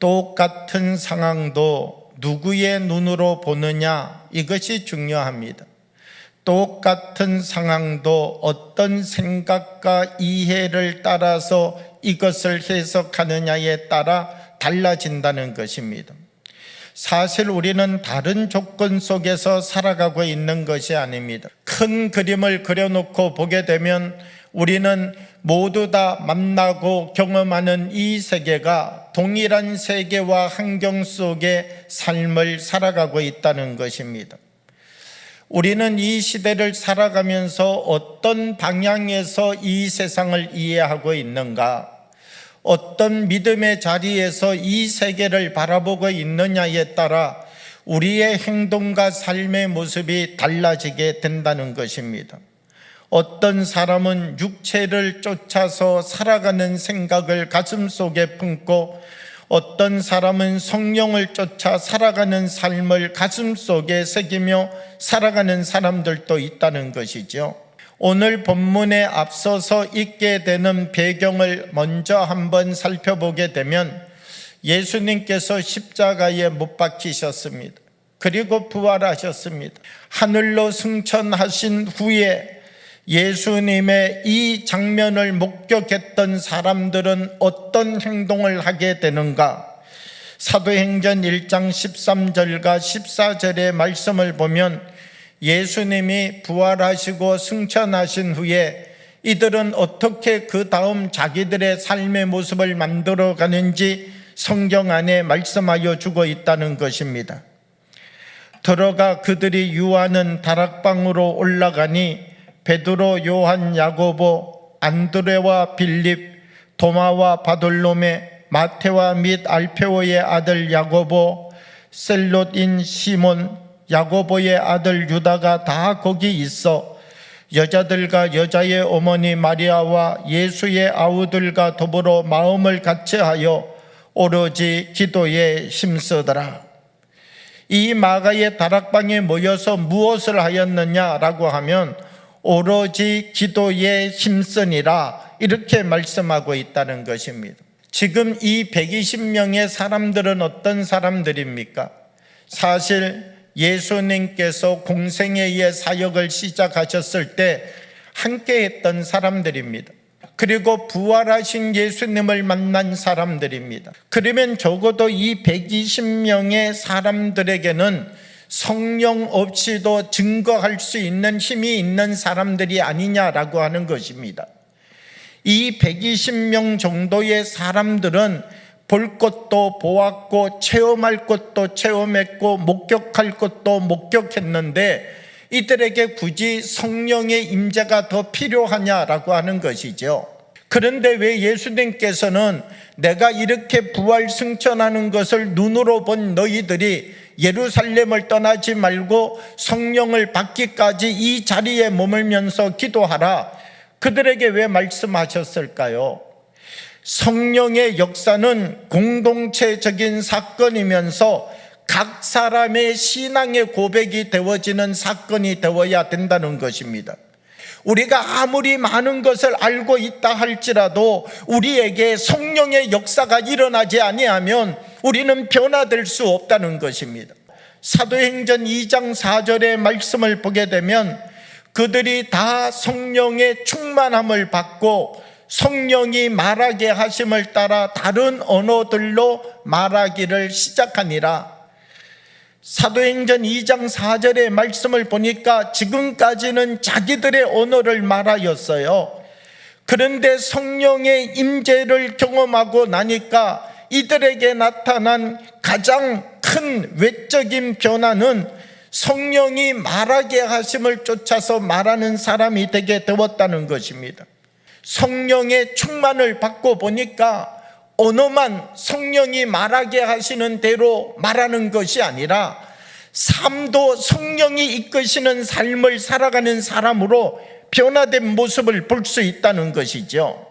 똑같은 상황도 누구의 눈으로 보느냐 이것이 중요합니다. 똑같은 상황도 어떤 생각과 이해를 따라서 이것을 해석하느냐에 따라 달라진다는 것입니다. 사실 우리는 다른 조건 속에서 살아가고 있는 것이 아닙니다. 큰 그림을 그려놓고 보게 되면 우리는 모두 다 만나고 경험하는 이 세계가 동일한 세계와 환경 속의 삶을 살아가고 있다는 것입니다. 우리는 이 시대를 살아가면서 어떤 방향에서 이 세상을 이해하고 있는가? 어떤 믿음의 자리에서 이 세계를 바라보고 있느냐에 따라 우리의 행동과 삶의 모습이 달라지게 된다는 것입니다. 어떤 사람은 육체를 쫓아서 살아가는 생각을 가슴 속에 품고 어떤 사람은 성령을 쫓아 살아가는 삶을 가슴 속에 새기며 살아가는 사람들도 있다는 것이죠. 오늘 본문에 앞서서 있게 되는 배경을 먼저 한번 살펴보게 되면 예수님께서 십자가에 못 박히셨습니다. 그리고 부활하셨습니다. 하늘로 승천하신 후에 예수님의 이 장면을 목격했던 사람들은 어떤 행동을 하게 되는가? 사도행전 1장 13절과 14절의 말씀을 보면 예수님이 부활하시고 승천하신 후에 이들은 어떻게 그 다음 자기들의 삶의 모습을 만들어 가는지 성경 안에 말씀하여 주고 있다는 것입니다. 들어가 그들이 유하는 다락방으로 올라가니 베드로, 요한, 야고보, 안드레와 빌립, 도마와 바돌로메, 마테와 및 알페오의 아들 야고보, 셀롯인 시몬, 야고보의 아들 유다가 다 거기 있어 여자들과 여자의 어머니 마리아와 예수의 아우들과 더불어 마음을 같이하여 오로지 기도에 힘쓰더라. 이 마가의 다락방에 모여서 무엇을 하였느냐라고 하면 오로지 기도에 힘쓰니라 이렇게 말씀하고 있다는 것입니다. 지금 이 120명의 사람들은 어떤 사람들입니까? 사실 예수님께서 공생애의 사역을 시작하셨을 때 함께 했던 사람들입니다. 그리고 부활하신 예수님을 만난 사람들입니다. 그러면 적어도 이 120명의 사람들에게는 성령 없이도 증거할 수 있는 힘이 있는 사람들이 아니냐라고 하는 것입니다. 이 120명 정도의 사람들은 볼 것도 보았고 체험할 것도 체험했고 목격할 것도 목격했는데 이들에게 굳이 성령의 임재가 더 필요하냐라고 하는 것이죠. 그런데 왜 예수님께서는 내가 이렇게 부활 승천하는 것을 눈으로 본 너희들이 예루살렘을 떠나지 말고 성령을 받기까지 이 자리에 머물면서 기도하라. 그들에게 왜 말씀하셨을까요? 성령의 역사는 공동체적인 사건이면서 각 사람의 신앙의 고백이 되어지는 사건이 되어야 된다는 것입니다. 우리가 아무리 많은 것을 알고 있다 할지라도 우리에게 성령의 역사가 일어나지 아니하면 우리는 변화될 수 없다는 것입니다. 사도행전 2장 4절의 말씀을 보게 되면 그들이 다 성령의 충만함을 받고 성령이 말하게 하심을 따라 다른 언어들로 말하기를 시작하니라. 사도행전 2장 4절의 말씀을 보니까 지금까지는 자기들의 언어를 말하였어요. 그런데 성령의 임재를 경험하고 나니까 이들에게 나타난 가장 큰 외적인 변화는 성령이 말하게 하심을 쫓아서 말하는 사람이 되게 되었다는 것입니다. 성령의 충만을 받고 보니까 언어만 성령이 말하게 하시는 대로 말하는 것이 아니라 삶도 성령이 이끄시는 삶을 살아가는 사람으로 변화된 모습을 볼 수 있다는 것이죠.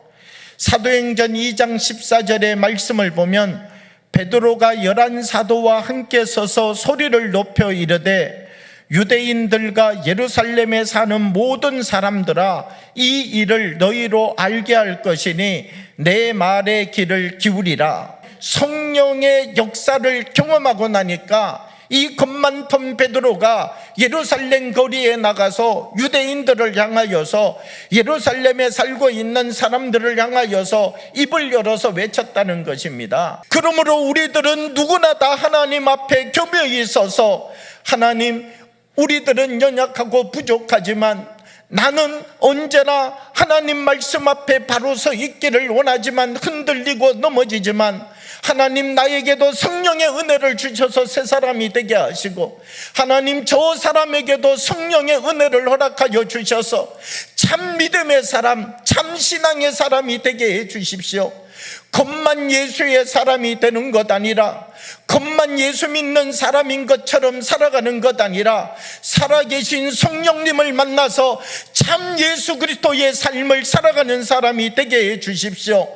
사도행전 2장 14절의 말씀을 보면 베드로가 열한 사도와 함께 서서 소리를 높여 이르되 유대인들과 예루살렘에 사는 모든 사람들아 이 일을 너희로 알게 할 것이니 내 말의 길을 기울이라. 성령의 역사를 경험하고 나니까 이 겁만턴 베드로가 예루살렘 거리에 나가서 유대인들을 향하여서 예루살렘에 살고 있는 사람들을 향하여서 입을 열어서 외쳤다는 것입니다. 그러므로 우리들은 누구나 다 하나님 앞에 겸허히 서서 하나님 우리들은 연약하고 부족하지만 나는 언제나 하나님 말씀 앞에 바로 서 있기를 원하지만 흔들리고 넘어지지만 하나님 나에게도 성령의 은혜를 주셔서 새 사람이 되게 하시고 하나님 저 사람에게도 성령의 은혜를 허락하여 주셔서 참 믿음의 사람, 참 신앙의 사람이 되게 해 주십시오. 겉만 예수의 사람이 되는 것 아니라 겉만 예수 믿는 사람인 것처럼 살아가는 것 아니라 살아계신 성령님을 만나서 참 예수 그리스도의 삶을 살아가는 사람이 되게 해 주십시오.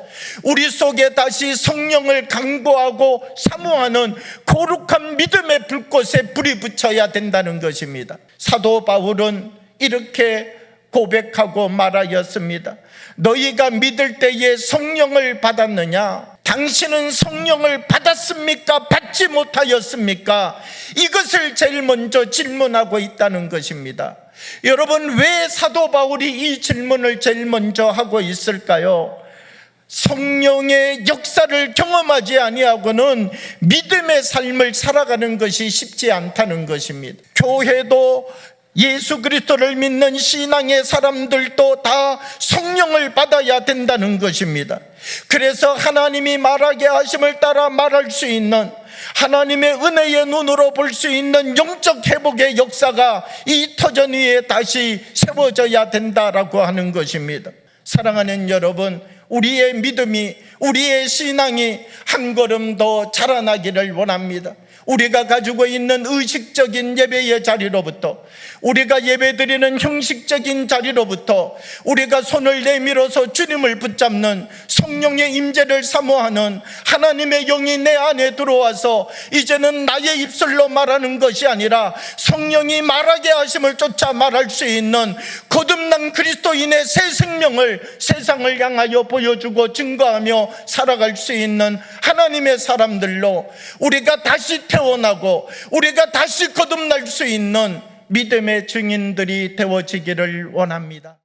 우리 속에 다시 성령을 강구하고 사모하는 거룩한 믿음의 불꽃에 불이 붙여야 된다는 것입니다. 사도 바울은 이렇게 고백하고 말하였습니다. 너희가 믿을 때에 성령을 받았느냐? 당신은 성령을 받았습니까? 받지 못하였습니까? 이것을 제일 먼저 질문하고 있다는 것입니다. 여러분, 왜 사도 바울이 이 질문을 제일 먼저 하고 있을까요? 성령의 역사를 경험하지 아니하고는 믿음의 삶을 살아가는 것이 쉽지 않다는 것입니다. 교회도 예수 그리스도를 믿는 신앙의 사람들도 다 성령을 받아야 된다는 것입니다. 그래서 하나님이 말하게 하심을 따라 말할 수 있는 하나님의 은혜의 눈으로 볼 수 있는 영적 회복의 역사가 이 터전 위에 다시 세워져야 된다라고 하는 것입니다. 사랑하는 여러분, 우리의 믿음이, 우리의 신앙이 한 걸음 더 자라나기를 원합니다. 우리가 가지고 있는 의식적인 예배의 자리로부터 우리가 예배드리는 형식적인 자리로부터 우리가 손을 내밀어서 주님을 붙잡는 성령의 임재를 사모하는 하나님의 영이 내 안에 들어와서 이제는 나의 입술로 말하는 것이 아니라 성령이 말하게 하심을 쫓아 말할 수 있는 거듭난 그리스도인의 새 생명을 세상을 향하여 보여주고 증거하며 살아갈 수 있는 하나님의 사람들로 우리가 다시 태어나고 우리가 다시 거듭날 수 있는 믿음의 증인들이 되어지기를 원합니다.